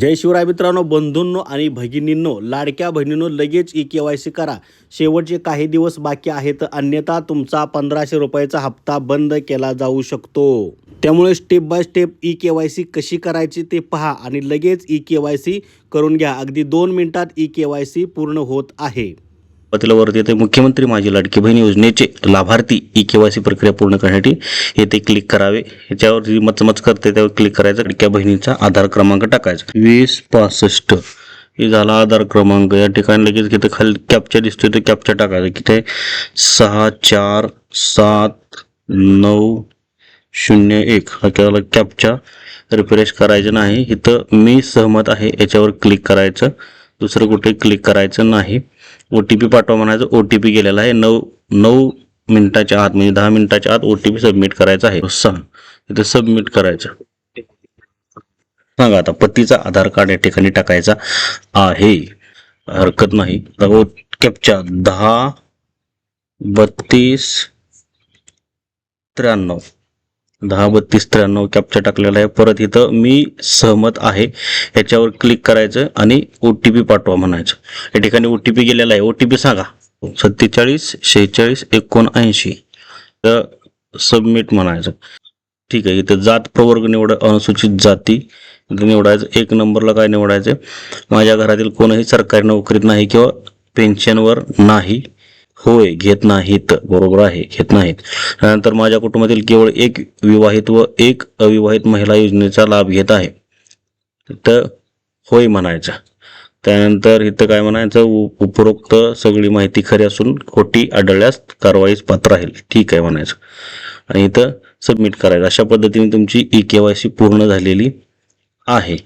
जय शिवराय मित्रांनो बंधूंनो आणि भगिनींनो लाडक्या बहिणींनो लगेच ई के वाय सी करा. शेवटचे काही दिवस बाकी आहेत अन्यथा तुमचा पंधराशे रुपयाचा हप्ता बंद केला जाऊ शकतो. त्यामुळे step by step E K Y C कशी करायची ते पहा आणि लगेच ई के वाय सी करून घ्या. अगदी दोन मिनिटात ई के वाय सी पूर्ण होत आहे. सुरुवातीला येते. मुख्यमंत्री माझी लाडकी बहीण योजनेचे लाभार्थी ई के प्रक्रिया पूर्ण करण्यासाठी येथे क्लिक करावे. याच्यावर जी मचमच करते त्यावर क्लिक करायचं. लाडक्या बहिणीचा आधार क्रमांक टाकायचा. वीस पासष्ट. हे झाला आधार क्रमांक. या ठिकाणी लगेच तिथे खाली कॅपचा दिसतोय. तो कॅपचा टाकायचा. किती सहा चार सात नऊ शून्य एक. हा केवळ कॅपचा रिफ्रेश करायचं नाही. इथं मी सहमत आहे. याच्यावर क्लिक करायचं. दुसरं कुठे क्लिक करायचं नाही. ओ टी पी पाठवा म्हणायचं. ओ टी पी गेलेला आहे. नऊ नऊ मिनिटाच्या आत म्हणजे दहा मिनिटाच्या आत ओ टी पी सबमिट करायचा आहे. सांग इथे सबमिट करायचं. सांगा आता पतीचा आधार कार्ड या ठिकाणी टाकायचा आहे. हरकत नाही. कॅपच्या दहा बत्तीस त्र्याण्णव. दहा बत्तीस त्र्याण्णव कॅपचा टाकलेला आहे. परत इथं मी सहमत आहे. याच्यावर क्लिक करायचं आणि ओ टी पी पाठवा म्हणायचं. या ठिकाणी ओ टी पी गेलेला आहे. ओ टी पी सांगा. सत्तेचाळीस शेहेचाळीस एकोणऐंशी. तर सबमिट म्हणायचं. ठीक आहे. इथं जात प्रवर्ग निवड अनुसूचित जाती निवडायचं. एक नंबरला काय निवडायचं? माझ्या घरातील कोणही सरकारी नोकरीत नाही किंवा पेन्शनवर नाही. होय घेत नाहीत. बरोबर आहे घेत नाहीत. त्यानंतर माझ्या कुटुंबातील केवळ एक विवाहित व एक अविवाहित महिला योजनेचा लाभ घेत आहे. तर होय म्हणायचं. त्यानंतर इथं काय म्हणायचं? उपरोक्त सगळी माहिती खरी असून खोटी आढळल्यास कारवाईस पात्र राहील. ठीक आहे म्हणायचं. आणि इथं सबमिट करायचं. अशा पद्धतीने तुमची ई के वाय सी पूर्ण झालेली आहे.